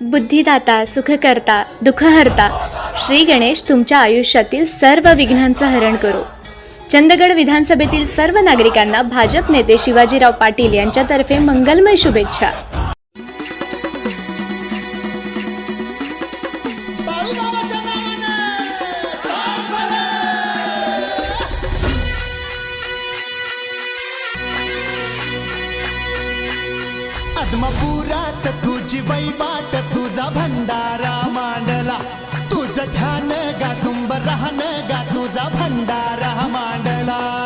बुद्धिदाता सुखकर्ता दुःखहर्ता श्री गणेश तुमच्या आयुष्यातील सर्व विघ्नांचं हरण करो. चंदगड विधानसभेतील सर्व नागरिकांना भाजप नेते शिवाजीराव पाटील यांच्यातर्फे मंगलमय शुभेच्छा. पद्मपुरात तुझी वैवाट तुझा भंडारा मांडला. तुझं ध्यान गा सुंब राहन गा तुझा भंडारा मांडला.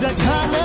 that kind of